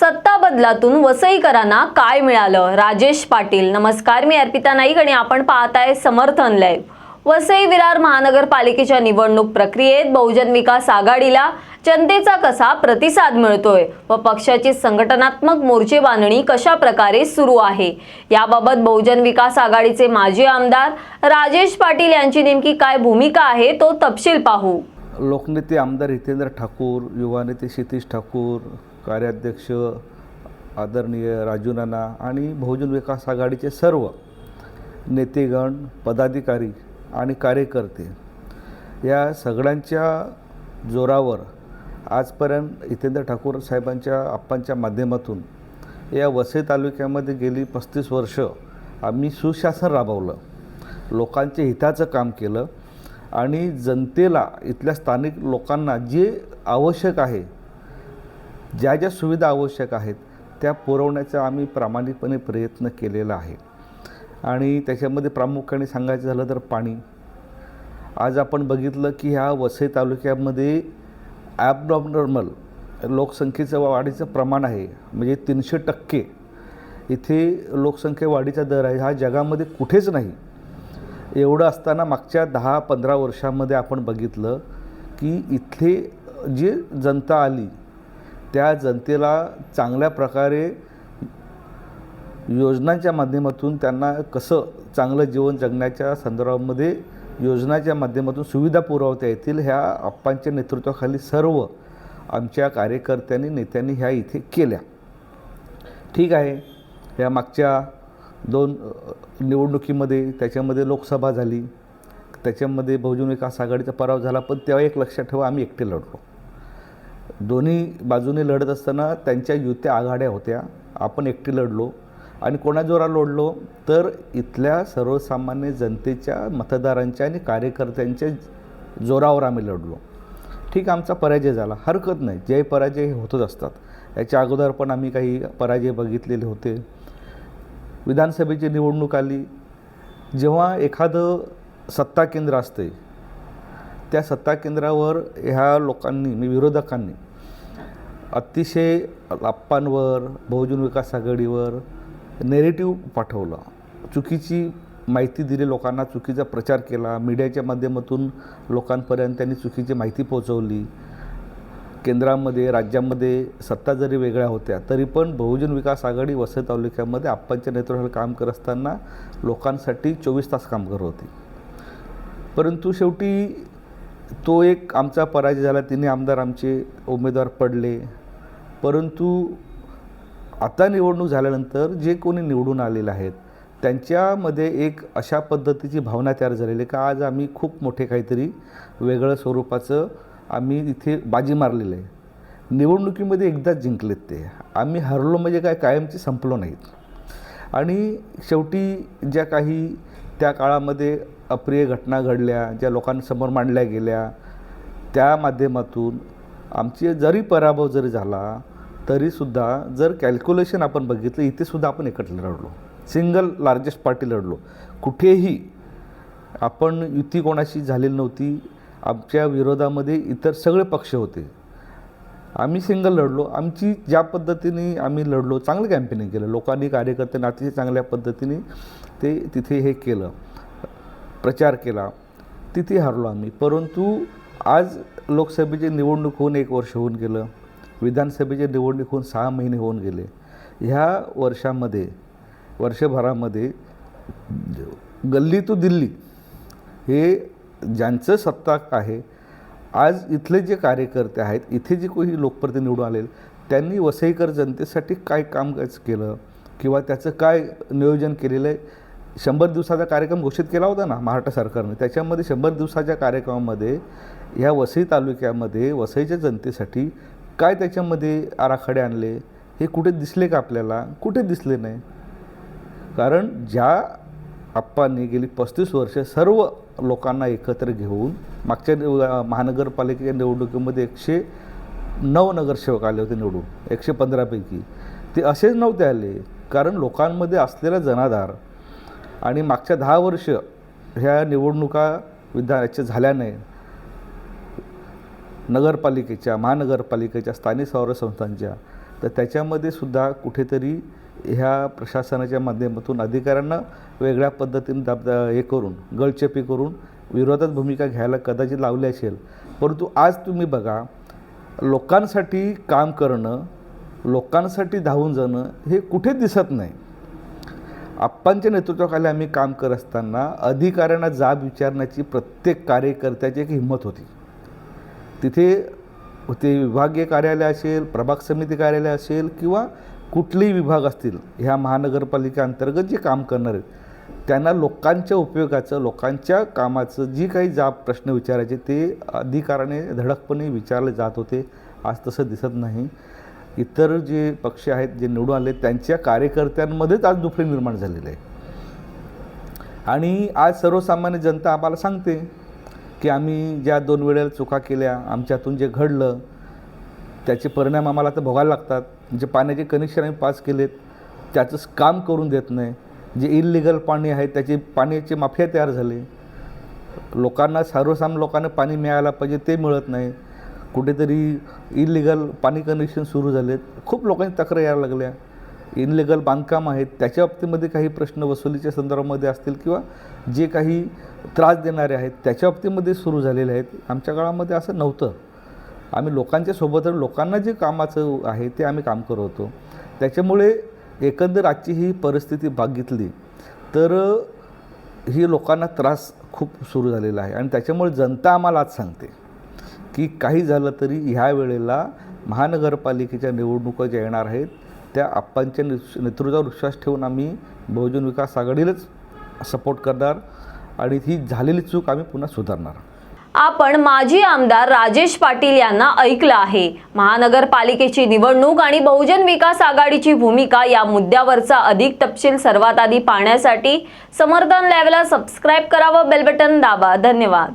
सत्ता बदलातून वसईकरांना काय मिळालं? राजेश पाटील नमस्कार मी अर्पिता नाईक आणि आपण पाहताय समर्थन लाईव्ह. वसई विरार महानगरपालिकेच्या निवडणूक प्रक्रियेत बहुजन विकास आघाडीला जनतेचा कसा प्रतिसाद मिळतोय व पक्षाची संघटनात्मक मोर्चे बांधणी कशा प्रकारे सुरू आहे? याबाबत बहुजन विकास आघाडीचे माजी आमदार राजेश पाटील यांची नेमकी काय भूमिका आहे तो तपशील पाहू. लोकनेते आमदार हितेंद्र ठाकूर युवा नेते क्षितिश ठाकूर कार्याध्यक्ष आदरणीय राजू नाना आणि बहुजन विकास आघाडीचे सर्व नेतेगण पदाधिकारी आणि कार्यकर्ते या सगळ्यांच्या जोरावर आजपर्यंत हितेंद्र ठाकूर साहेबांच्या आप्पांच्या माध्यमातून या वसई तालुक्यामध्ये गेली पस्तीस वर्ष आम्ही सुशासन राबवलं. लोकांच्या हिताचं काम केलं. आणि जनतेला इथल्या स्थानिक लोकांना जे आवश्यक आहे ज्या ज्या सुविधा आवश्यक आहेत त्या पुरवण्याचा आम्ही प्रामाणिकपणे प्रयत्न केलेला आहे. आणि त्याच्यामध्ये प्रामुख्याने सांगायचं झालं तर पाणी. आज आपण बघितलं की ह्या वसई तालुक्यामध्ये ॲबनॉर्मल लोकसंख्येचं वाढीचं प्रमाण आहे म्हणजे तीनशे टक्के. इथे लोकसंख्या वाढीचा दर आहे. हा जगामध्ये कुठेच नाही. एवढं असताना मागच्या दहा पंधरा वर्षामध्ये आपण बघितलं की इथले जी जनता आली त्या जनतेला चांगल्या प्रकारे योजनांच्या माध्यमातून त्यांना कसं चांगलं जीवन जगण्याच्या संदर्भामध्ये योजनाच्या माध्यमातून सुविधा पुरवता येतील ह्या आप्पांच्या नेतृत्वाखाली सर्व आमच्या कार्यकर्त्यांनी नेत्यांनी ह्या इथे केल्या. ठीक आहे. या मागच्या दोन निवडणुकीमध्ये त्याच्यामध्ये लोकसभा झाली. त्याच्यामध्ये बहुजन विकास आघाडीचा पराव झाला पण तेव्हा एक लक्षात ठेवा आम्ही एकटे लढलो. दोन्ही बाजूने लढत असताना त्यांच्या युत्या आघाड्या होत्या. आपण एकटे लढलो. आणि कोणाजोरा लढलो? तर इथल्या सर्वसामान्य जनतेच्या मतदारांच्या आणि कार्यकर्त्यांच्या जोरावर आम्ही लढलो. ठीक आमचा पराजय झाला. हरकत नाही. जे पराजय हे होतच असतात. याच्या अगोदर पण आम्ही काही पराजय बघितलेले होते. विधानसभेची निवडणूक आली जेव्हा एखादं सत्ता केंद्र असते त्या सत्ता केंद्रावर ह्या लोकांनी मी विरोधकांनी अतिशय लाप्पांवर बहुजन विकास आघाडीवर नेरेटिव्ह पाठवला. चुकीची माहिती दिली लोकांना चुकीचा प्रचार केला मीडियाच्या माध्यमातून लोकांपर्यंत त्यांनी चुकीची माहिती पोहोचवली. केंद्रामध्ये राज्यामध्ये सत्ता जरी वेगळ्या होत्या तरी पण बहुजन विकास आघाडी वसई तालुक्यामध्ये आप्पांच्या नेतृत्वाखाली काम करत असताना लोकांसाठी चोवीस तास काम करत होती. परंतु शेवटी तो एक आमचा पराजय झाला. तिने आमदार आमचे उमेदवार पडले. परंतु आता निवडणूक झाल्यानंतर जे कोणी निवडून आलेले आहेत त्यांच्यामध्ये एक अशा पद्धतीची भावना तयार झालेली आहे का आज आम्ही खूप मोठे काहीतरी वेगळं स्वरूपाचं आम्ही इथे बाजी मारलेली आहे. निवडणुकीमध्ये एकदाच जिंकलेत ते. आम्ही हरलो म्हणजे काय? कायमचे संपलो नाहीत. आणि शेवटी ज्या काही त्या काळामध्ये अप्रिय घटना घडल्या ज्या लोकांसमोर मांडल्या गेल्या त्या माध्यमातून आमचे जरी पराभव जरी झाला तरीसुद्धा जर कॅल्क्युलेशन आपण बघितलं इथेसुद्धा आपण एकत्र लढलो. सिंगल लार्जेस्ट पार्टी लढलो. कुठेही आपण युती कोणाशी झालेली नव्हती आमच्या विरोधामध्ये इतर सगळे पक्ष होते. आम्ही सिंगल लढलो. आमची ज्या पद्धतीने आम्ही लढलो चांगलं कॅम्पेनिंग केलं. लोकांनी कार्यकर्त्यांनी अतिशय चांगल्या पद्धतीने ते तिथे हे केलं. प्रचार केला. तिथे हरलो आम्ही. परंतु आज लोकसभेची निवडणूक होऊन एक वर्ष होऊन गेलं. विधानसभेची निवडणूक होऊन सहा महिने होऊन गेले. ह्या वर्षामध्ये वर्षभरामध्ये गल्ली टू दिल्ली हे ज्यांचं सत्ता आहे आज इथले जे कार्यकर्ते आहेत इथे जे कोणी लोकप्रतिनिधी निवडून आले त्यांनी वसईकर जनतेसाठी काय काम केलं? किंवा त्याचं काय नियोजन केलेलं आहे? शंभर दिवसाचा कार्यक्रम घोषित केला होता ना महाराष्ट्र सरकारने. त्याच्यामध्ये शंभर दिवसाच्या कार्यक्रमामध्ये ह्या वसई तालुक्यामध्ये वसईच्या जनतेसाठी काय त्याच्यामध्ये आराखडे आणले? हे कुठे दिसले का आपल्याला? कुठे दिसले नाही? कारण ज्या आप्पांनी गेली पस्तीस वर्ष सर्व लोकांना एकत्र घेऊन मागच्या निव महानगरपालिकेच्या निवडणुकीमध्ये एकशे नऊ नगरसेवक आले होते निवडून एकशे पंधरापैकी ते असेच नव्हते आले कारण लोकांमध्ये असलेला जनाधार आणि मागच्या दहा वर्ष ह्या निवडणुका विधानाच्या झाल्या नाही नगरपालिकेच्या महानगरपालिकेच्या स्थानिक स्वराज्य संस्थांच्या तर त्याच्यामध्ये सुद्धा कुठेतरी ह्या प्रशासनाच्या माध्यमातून अधिकाऱ्यांना वेगळ्या पद्धतीने दाब हे करून गळचेपी करून विरोधात भूमिका घ्यायला कदाचित लावली असेल. परंतु आज तुम्ही बघा लोकांसाठी काम करणं लोकांसाठी धावून जाणं हे कुठे दिसत नाही. आप्पांच्या नेतृत्वाखाली आम्ही काम करत असताना अधिकाऱ्यांना जाब विचारण्याची प्रत्येक कार्यकर्त्याची एक हिंमत होती. तिथे ते विभागीय कार्यालय असेल प्रभाग समिती कार्यालय असेल किंवा कुठलेही विभाग असतील ह्या महानगरपालिकेअंतर्गत जे काम करणार आहेत त्यांना लोकांच्या उपयोगाचं लोकांच्या कामाचं जी काही जाब प्रश्न विचारायचे ते अधिकाराने धडकपणे विचारले जात होते. आज तसं दिसत नाही. इतर जे पक्ष आहेत जे निवडून आले त्यांच्या कार्यकर्त्यांमध्येच आज दुफळे निर्माण झालेली आहे. आणि आज सर्वसामान्य जनता आम्हाला सांगते की आम्ही ज्या दोन वेळेला चुका केल्या आमच्यातून जे घडलं त्याचे परिणाम आम्हाला आता भोगायला लागतात. जे पाण्याचे कनेक्शन आम्ही पास केलेत त्याचंच काम करून देत नाही. जे इलिगल पाणी आहे त्याची पाण्याची माफिया तयार झाली. लोकांना सर्वसामान्य लोकांना पाणी मिळायला पाहिजे ते मिळत नाही. कुठेतरी इलिगल पाणी कनेक्शन सुरू झालेत. खूप लोकांची तक्रार यायला लागल्या. इनलिगल बांधकाम आहेत त्याच्या बाबतीमध्ये काही प्रश्न वसुलीच्या संदर्भामध्ये असतील किंवा जे काही त्रास देणारे आहेत त्याच्या बाबतीमध्ये सुरू झालेले आहेत. आमच्या काळामध्ये असं नव्हतं. आम्ही लोकांच्या सोबत लोकांना जे कामाचं आहे ते आम्ही काम करत होतो. त्याच्यामुळे एकंदर आजची ही परिस्थिती बघितली तर ही लोकांना त्रास खूप सुरू झालेला आहे. आणि त्याच्यामुळे जनता आम्हाला आज सांगते की काही झालं तरी ह्या वेळेला महानगरपालिकेच्या निवडणुका ज्या येणार आहेत त्या आप्पांच्या नेतृत्वावर विश्वास ठेवून आम्ही बहुजन विकास आघाडीलाच सपोर्ट करणार आणि ही झालेली चूक आम्ही पुन्हा सुधारणार. आपण माजी आमदार राजेश पाटील यांना ऐकलं आहे. महानगरपालिकेची निवडणूक आणि बहुजन विकास आघाडीची भूमिका या मुद्द्यावरचा अधिक तपशील सर्वात आधी पाहण्यासाठी समर्थन लाईव्हला सबस्क्राईब करा व बेलबटन दाबा. धन्यवाद.